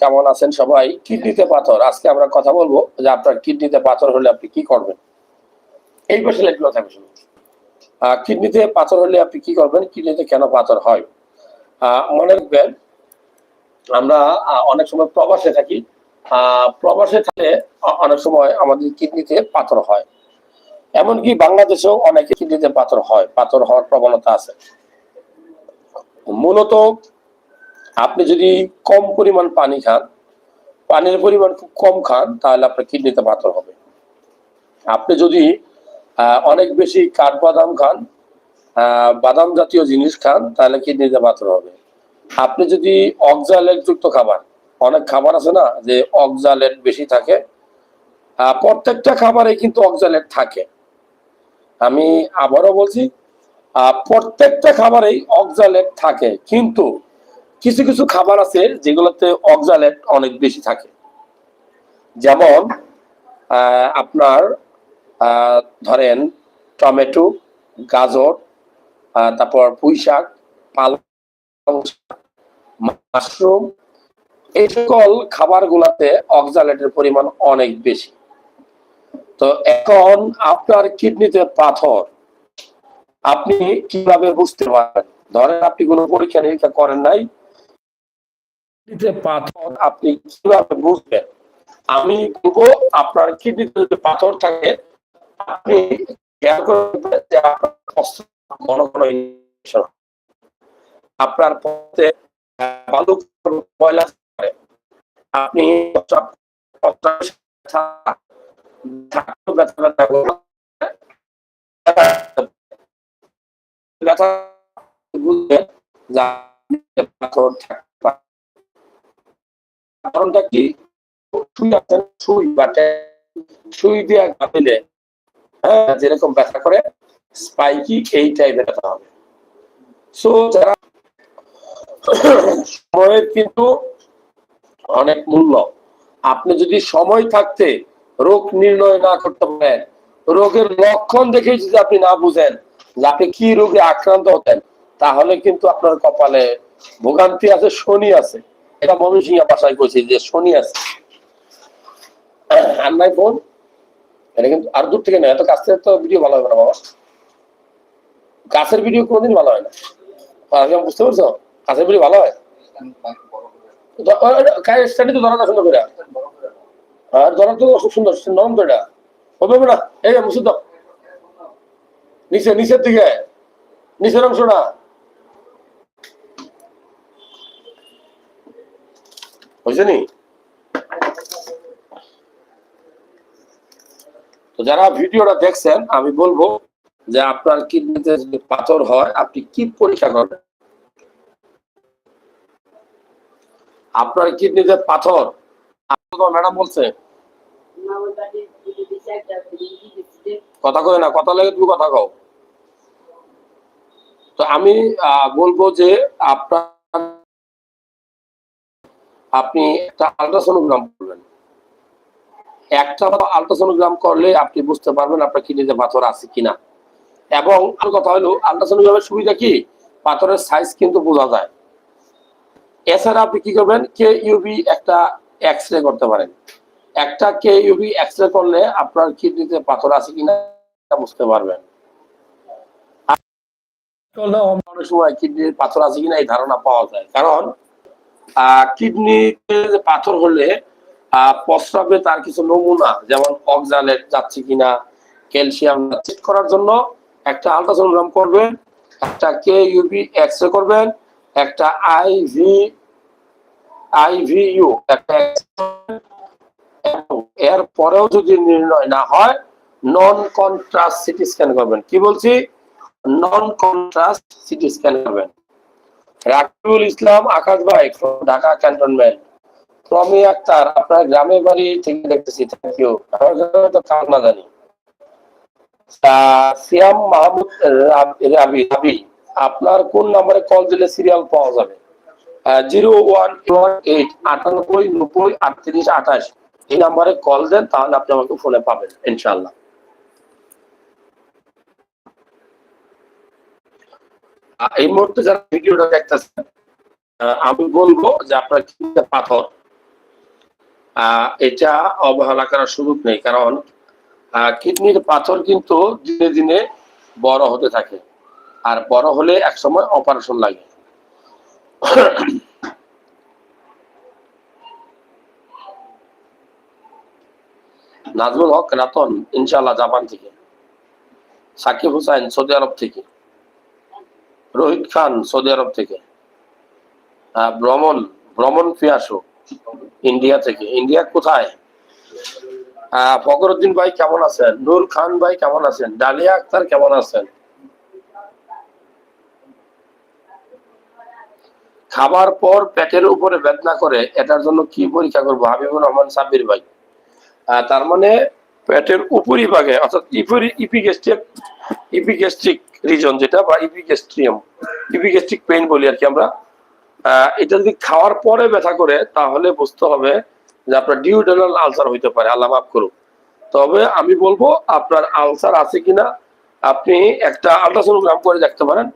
কেমন আছেন সবাই? কিডনিতে পাথর। আজকে আমরা কথা বলব যে আপনার কিডনিতে পাথর হলে আপনি কি করবেন? এই পাশে লেখলো থাকবে শুধু কিডনিতে পাথর হলে আপনি কি করবেন? কিডনিতে কেন পাথর হয়? মনে রাখবেন, আমরা অনেক সময় প্রবাসে থাকি। প্রবাসে থাকলে অনেক সময় আমাদের কিডনিতে পাথর হয়। এমনকি বাংলাদেশেও অনেকে কিডনিতে পাথর হয়। পাথর হওয়ার প্রবণতা আছে। মূলত আপনি যদি কম পরিমাণ পানি খান, পানির পরিমাণ খুব কম খান, তাহলে আপনার কিডনিতে পাথর হবে। আপনি যদি অনেক বেশি কাঠবাদাম খান বাদাম জাতীয় জিনিস খান, তাহলে কিডনিতে পাথর হবে। আপনি যদি অক্সালেট যুক্ত খাবার, অনেক খাবার আছে না, যে অক্সালেট বেশি থাকে প্রত্যেকটা খাবারে কিন্তু অক্সালেট থাকে। আমি আবারও বলছি প্রত্যেকটা খাবারেই অক্সালেট থাকে, কিন্তু কিছু কিছু খাবার আছে যেগুলোতে অক্সালেট অনেক বেশি থাকে। যেমন আপনার ধরেন টমেটো, গাজর তারপর পুঁই শাক, পালং মাশরুম, এই সকল খাবার গুলাতে অক্সালেটের পরিমাণ অনেক বেশি। তো এখন আপনার কিডনিতে পাথর, আপনি কীভাবে বুঝতে পারেন ধরেন আপনি কোনো পরীক্ষা নিরীক্ষা করেন নাই কিডনিতে পাথর আপনি কীভাবে বুঝবেন আমি বলব, আপনার কিডনিতে যদি পাথর থাকে, আপনি খেয়াল করবেন যে আপনার ঘন ঘন আপনার পথে বালু ময়লা। আপনি ব্যথা বুঝবেন যে পাথর পারে। কারণটা কি? সুই আছেন সুই বা সুই দিয়ে গাঁথিলে হ্যাঁ যেরকম ব্যথা করে স্পাইকি এই টাইপের ব্যথা হবে। সো যারা সময়ের কিন্তু অনেক মূল্য। আপনি যদি সময় থাকতে রোগ নির্ণয় না করতে পারেন, রোগের লক্ষণ দেখে যদি আপনি না বুঝেন যে আপনি কি রোগে আক্রান্ত হতেন, তাহলে কিন্তু আপনার কপালে ভোগান্তি আছে, শনি আছে। এটা ময়মনসিংহ ভাষায় কইছি যে শনি আছে। আর নাই ফোন এটা কিন্তু আর দূর থেকে না এত কাছ থেকে তো ভিডিও ভালো হবে না বাবা। কাছের ভিডিও কোনোদিন ভালো হয় না। বুঝতে পারছ? কাছের ভিডিও ভালো হয়? স্টাডি তো ধরা সুন্দর করে। আর ধরা তো খুব সুন্দর নরম তো এটা। হবে না? এই মুসুদ নিচে, নিচের দিকে। নিচের অংশটা হয়েছে তো যারা ভিডিওটা দেখছেন, আমি বলব যে আপনার কিডনিতে যদি পাথর হয়, আপনি কি পরীক্ষা করবেন আপনার কিডনিতে পাথর? ম্যাডাম বলছে। কথা কয় না, কথা লাগে তুমি কথা কও। তো আমি বলব যে আপনার আপনি একটা আলট্রাসোনোগ্রাম করবেন। একটা আলট্রাসোনোগ্রাম করলে আপনি বুঝতে পারবেন আপনার কিডনিতে পাথর আছে কিনা। এবং আর কথা হলো আলট্রাসোনোগ্রামের সুবিধা কি? পাথরের সাইজ কিন্তু বোঝা যায়। এছাড়া আপনি কি করবেন? কে ইউবি একটা এক্স রে করতে পারেন। একটা কে ইউবি এক্স রে করলে আপনার কিডনিতে পাথর আছে কিনা বুঝতে পারবেন। অনেক সময় কিডনির পাথর আছে কিনা এই ধারণা পাওয়া যায়। কারণ কিডনিতে পাথর হলে প্রস্রাবে তার কিছু নমুনা, যেমন অক্সালেট যাচ্ছে কিনা, ক্যালসিয়াম চেক করার জন্য একটা আলট্রাসোনোগ্রাম করবেন, একটা কে ইউবি এক্স করবেন, একটা আইভি আইভিইউ একটা এর পরেও যদি নির্ণয় না হয় নন কন্ট্রাস্ট সিটি স্ক্যান করবেন। কি বলছি? নন কন্ট্রাস্ট সিটি স্ক্যান করবেন। রাকিবুল ইসলাম আকাশ ভাই ঢাকা ক্যান্টনমেন্ট প্রমি আক্তার, আপনার গ্রামের বাড়ি থেকে দেখতেছি থ্যাংক ইউ তো কার না জানি। সিয়াম মাহমুদ রাবি রাবি আপনার কোন নম্বরে কল দিলে সিরিয়াল পাওয়া যাবে? জিরো ওয়ান ওয়ান এইট আটানব্বই নব্বই আটত্রিশ আঠাশ। এই নাম্বারে কল দেন, তাহলে আপনি আমাকে ফোনে পাবেন ইনশাল্লাহ এই মুহূর্তে যারা ভিডিওটা দেখতেছেন আমি বলব যে আপনার কিডনিতে পাথর? এটা অবহেলা করার সুযোগ নেই, কারণ কিডনির পাথর কিন্তু দিনে দিনে বড় হতে থাকে, আর বড় হলে একসময় অপারেশন লাগে। নাজমুল হক, রাতন ইনশাল্লাহ জাপান থেকে, সাকিব হুসাইন, সৌদি আরব থেকে। রোহিত খান সৌদি আরব থেকে ভ্রমণ ভ্রমণ পিয়াসু ইন্ডিয়া থেকে। ইন্ডিয়া কোথায়? ফখরুদ্দিন ভাই কেমন আছেন? নূর খান ভাই কেমন আছেন? ডালিয়া আক্তার কেমন আছেন? খাবার পর পেটের উপরে বেদনা করে, এটার জন্য কি পরীক্ষা করব? হাবিবুর রহমান সাব্বির ভাই। তার মানে পেটের উপরিভাগে, অর্থাৎ ইপরি ইপিগ্যাস্ট্রিক রিজন যেটা বা ইপিগ্যাস্ট্রিয়াম ইপিগ্যাস্ট্রিক পেইন বলি আর কি আমরা। এটা যদি খাওয়ার পরে ব্যথা করে, তাহলে বুঝতে হবে যে আপনার ডিউডেনাল আলসার হইতে পারে। আল্লাহ মাফ করুক। তবে আমি বলব, আপনার আলসার আছে কিনা, আপনি একটা আলট্রাসোনোগ্রাম করে দেখতে পারেন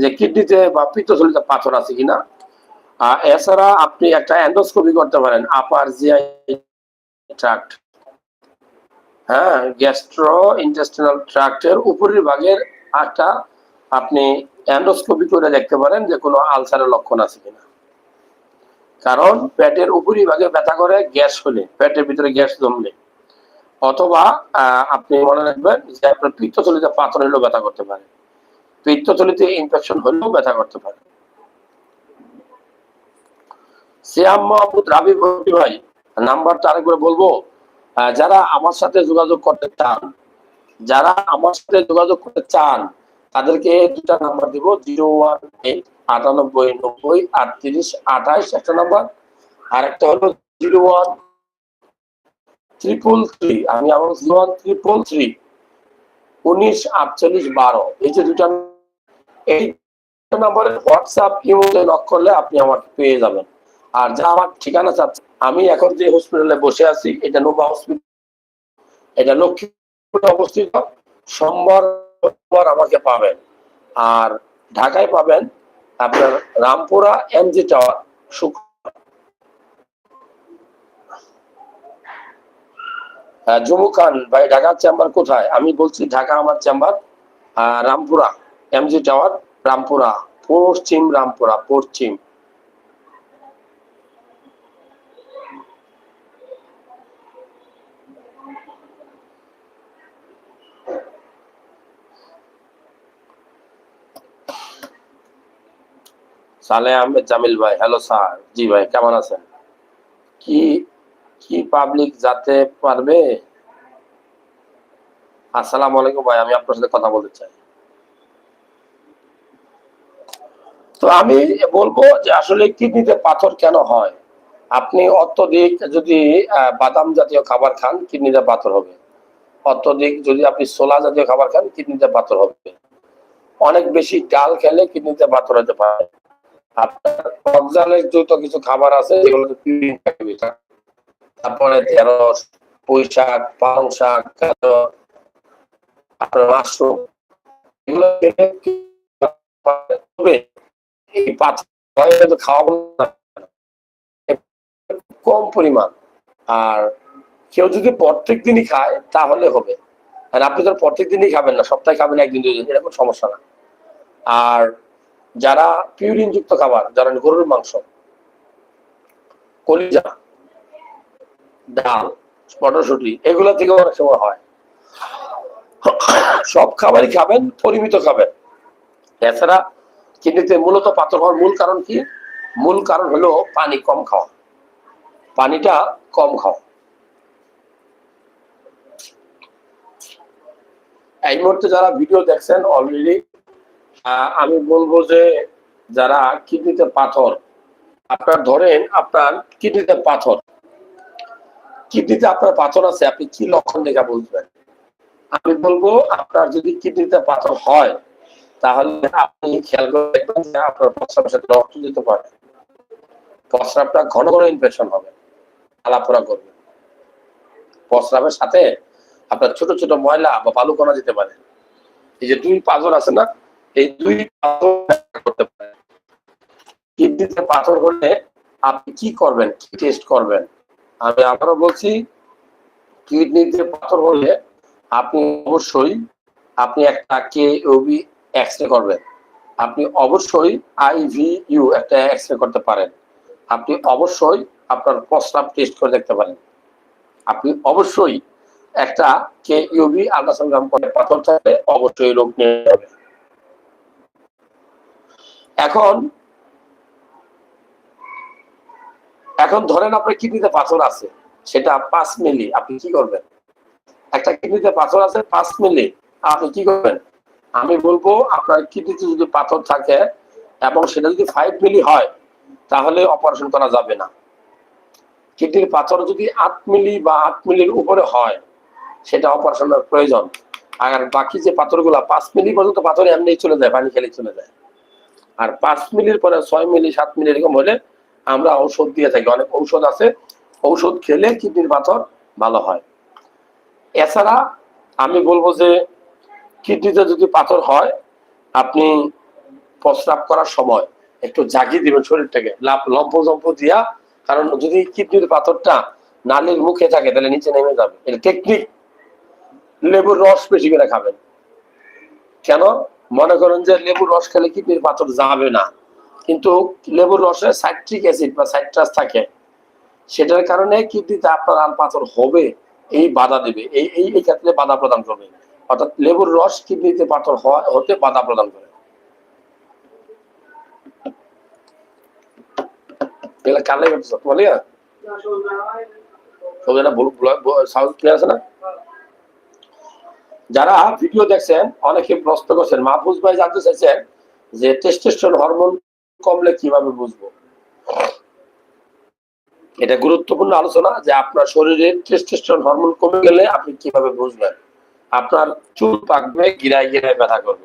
যে কিডনিতে বা পিত্তথলিতে পাথর আছে কিনা। এছাড়া আপনি একটা এন্ডোস্কোপি করতে পারেন আপার জিআই ট্রাক্ট হ্যাঁ গ্যাস্ট্রো ইন্টেস্টিনাল ট্রাক্টের উপরের ভাগের একটা আপনি এন্ডোস্কোপি করে দেখতে পারেন যে কোনো আলসারের লক্ষণ আছে কিনা। কারণ পেটের উপরি ভাগে ব্যথা করে গ্যাস হলে, পেটের ভিতরে গ্যাস জমলে। অথবা আপনি মনে রাখবেন যে আপনার পিত্তথলিতে পাথর হলেও ব্যথা করতে পারে। পিত্তথলিতে ইনফেকশন হলেও ব্যথা করতে পারে। সিয়াম মাহমুদ রাবি ভাই নাম্বারটা আরেকবার বলব। যারা আমার সাথে যোগাযোগ করতে চান, যারা আমার সাথে যোগাযোগ করতে চান, তাদেরকে দুটা নাম্বার দিব, জিরো ওয়ান এইট আটানব্বই নব্বই আটত্রিশ আঠাইশ একটা নাম্বার আর একটা হলো জিরো ওয়ান ট্রিপল থ্রি আমি আমার জিরো ওয়ান ট্রিপল থ্রি উনিশ আটচল্লিশ বারো, এই যে দুটা এই নাম্বারে হোয়াটসঅ্যাপ ইমেলে লক করলে আপনি আমাকে পেয়ে যাবেন। আর যা আমার ঠিকানা চাচ্ছে আমি এখন যে হসপিটালে বসে আছি এটা নোভা হসপিটাল এটা লক্ষ্মীপুরে অবস্থিত। সোমবার সোমবার আমাকে পাবেন। আর ঢাকায় পাবেন আপনার রামপুরা এমজি টাওয়ার শুক্র আহ, খান ভাই ঢাকার চেম্বার কোথায়? আমি বলছি ঢাকা আমার chamber Rampura MG tower Rampura পশ্চিম রামপুরা পশ্চিম। সালে আহমেদ জামিল ভাই হ্যালো স্যার জি ভাই, কেমন আছেন? কি কি পাবলিক যাতে পারবে? আসসালামু আলাইকুম ভাই, আমি আপনার সাথে কথা বলতে চাই। তো আমি বলব যে আসলে কিডনিতে পাথর কেন হয়? আপনি অত্যধিক যদি বাদাম জাতীয় খাবার খান, কিডনিতে পাথর হবে। অত্যধিক যদি আপনি সোলা জাতীয় খাবার খান, কিডনিতে পাথর হবে। অনেক বেশি ডাল খেলে কিডনিতে পাথর হতে পারে। আপনার যত কিছু খাবার আছে বেশি। তারপরে ঢেঁড়স পুঁই শাক পালং শাক গাজর, আপনার মাশরুম, এগুলো কম পরিমাণ। আর কেউ যদি প্রত্যেক দিনই খায়, তাহলে হবে। আর আপনি তো প্রত্যেক দিনই খাবেন না, সপ্তাহে খাবেন একদিন দুই দিন এরকম সমস্যা না। আর যারা পিউরিন যুক্ত খাবার, যারা গরুর মাংস, কলিজা, ডাল, মটরশুটি, এগুলো থেকে অনেক সময় হয়। সব খাবারই খাবেন, পরিমিত খাবেন। এছাড়া কিডনিতে মূলত পাথর হওয়ার মূল কারণ কি? মূল কারণ হলো পানি কম খাওয়া। পানিটা কম খাওয়া। এই মুহূর্তে যারা ভিডিও দেখছেন অলরেডি আমি বলব যে যারা কিডনিতে পাথর, আপনার ধরেন আপনার কিডনিতে পাথর। কিডনিতে আপনার পাথর আছে, আপনি কি লক্ষণ দেখা বুঝবেন? আমি বলব, আপনার যদি কিডনিতে পাথর হয়, তাহলে আপনি খেয়াল করে দেখবেন যে আপনার প্রস্রাবের সাথে রক্ত দিতে পারে। প্রস্রাবটা ঘন ঘন ইনফেকশন হবে, আলাপোড়া করবে। প্রস্রাবের সাথে আপনার ছোট ছোট ময়লা বা বালু কণা যেতে পারে। এই যে দুই পাঁচজন আছে না এই দুই পাঁচজন করতে পারে কিডনি কিডনিতে পাথর হলে আপনি কি করবেন, কি টেস্ট করবেন? আমি আবারও বলছি, কিডনিতে পাথর হলে আপনি অবশ্যই আপনি একটা কে ওবি এক্স রে করবেন। আপনি অবশ্যই আইভিইউ একটা এক্স রে করতে পারেন। আপনি অবশ্যই আপনার প্রস্রাব টেস্ট করে দেখতে পারেন। আপনি অবশ্যই একটা কে ইউবি আল্ট্রাসাউন্ড করে পাথর থাকলে অবশ্যই রোগ নিয়ে যাবে এখন এখন ধরেন আপনার কিডনিতে পাথর আছে, সেটা পাঁচ মিলি, আপনি কি করবেন? একটা কিডনিতে পাথর আছে পাঁচ মিলি, আপনি কি করবেন? আমি বলব আপনার কিডনিতে যদি পাথর থাকে এবং সেটা যদি ফাইভ মিলি হয়, তাহলে অপারেশন করা যাবে না। কিডনির পাথর যদি আট মিলি বা আট মিলির উপরে হয়, সেটা অপারেশনের প্রয়োজন। আর বাকি যে পাথরগুলো, পাঁচ মিলি পর্যন্ত পাথর এমনি চলে যায়, পানি খেলে চলে যায়। আর পাঁচ মিলির পরে, ছয় মিলি সাত মিলি এরকম হলে আমরা ঔষধ দিয়ে থাকি। অনেক ঔষধ আছে। ঔষধ খেলে কিডনির পাথর ভালো হয়। এছাড়া আমি বলব যে, কিডনিতে যদি পাথর হয়, আপনি প্রস্রাব করার সময় একটু জাগিয়ে দিবেন শরীরটাকে। লম্প জম্প দিয়া। কারণ যদি কিডনির পাথরটা নালীর মুখে থাকে, তাহলে নিচে নেমে যাবে। এটা টেকনিক লেবুর রস বেশি করে খাবেন। কেন? মনে করেন যে লেবুর রস খেলে কিডনির পাথর যাবে না। কিন্তু লেবুর রসে সাইট্রিক অ্যাসিড বা সাইট্রাস থাকে। সেটার কারণে কিডনিতে আপনার আল পাথর হবে এই বাধা দেবে। এই এই এই ক্ষেত্রে বাধা প্রদান করবে। অর্থাৎ লেবুর রস কিডনিতে পাথর হতে বাধা প্রদান করে। কালে বলে সবাই সাউন্ড ক্লিয়ার আছে না? যারা ভিডিও দেখছেন, অনেকে প্রশ্ন করছেন, মাহফুজ ভাই জানতে চাইছেন যে টেস্টোস্টেরন হরমোন কমলে কীভাবে বুঝব? এটা গুরুত্বপূর্ণ আলোচনা যে আপনার শরীরে টেস্টোস্টেরন হরমোন কমে গেলে আপনি কীভাবে বুঝবেন? আপনার চুল পাকবে, গিরায় গিরায় ব্যথা করবে।